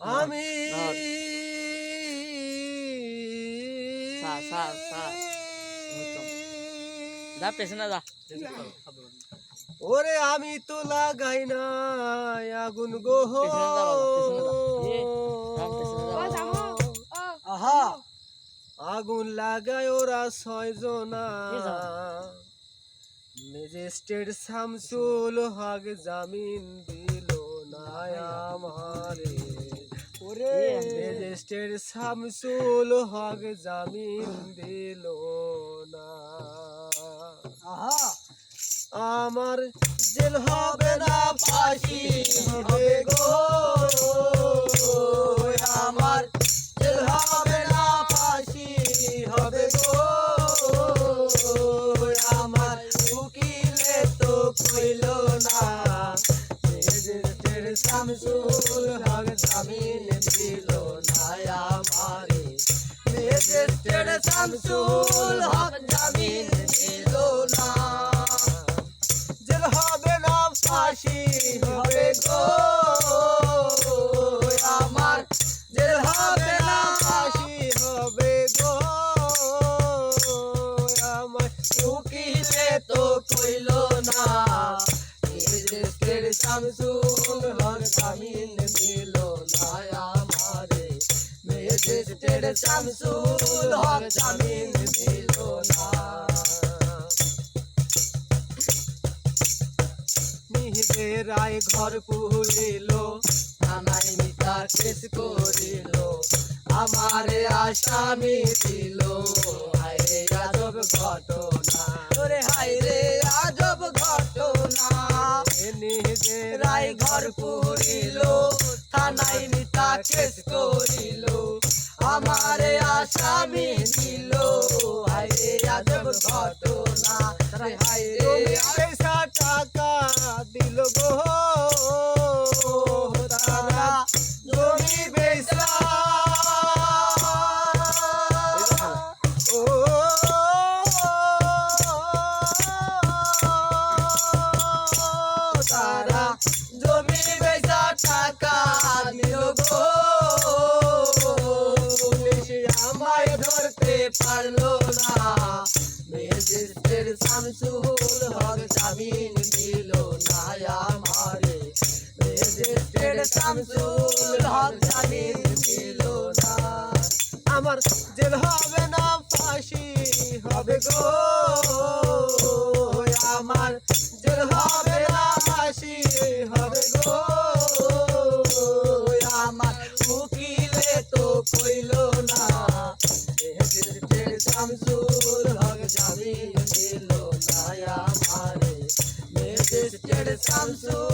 আমি ধর। সা, সা, সা। যা পেছনে যা। ওরে আমি তো লাগাই না আগুন গো আহা! আগুন লাগায় ওরা ছয় জনা কি জামা? ম্যাজিস্ট্রেট শামসুল হক জামিন দিল না আমারে। ওরে দেশের শামসুল হক জামিন দিল না। আমার জেল হবে না ফাঁসি হবে গো। শামসুল হক জামিন দিল না। জেল হবে না ফাঁসি, হবে গো। আমার হবে হবে গো। আমার উকিলে তো কইল না। শামসুল হক জামিন দিল না। মেজেস্টের শামসুল হক জামিন দিল না। রায় ঘর পুরিল থানায় মিতা কেস করিল, আমারে আসামি আজব ঘটনা, ওরে হায়রে আজব ঘটনা। নিজে রায় ঘর পুরিল থানায় মিতা কেস করিল। আমারে আসামি দিল হায়রে আজব ঘটনা। হায়রে ম্যাজিস্ট্রেট শামসুল হক জামিন দিল আমার জেল হবে না, ফাঁসি হবে গো। আমার জেল হবে না, ফাঁসি হবে গো। আমার উকিলে তো কইল না। শামসুল হক জামিন দিল না আমারে শামসুল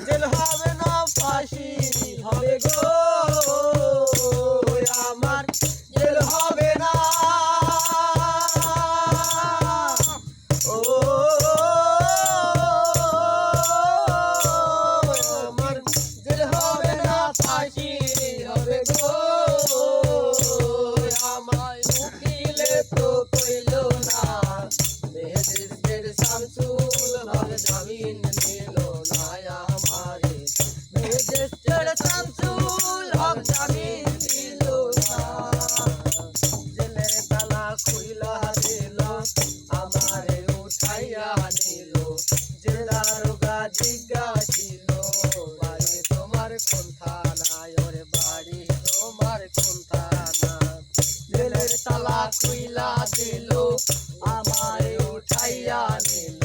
আমার জেল ঝুলা দিল আমায় উঠাইয়া নিল।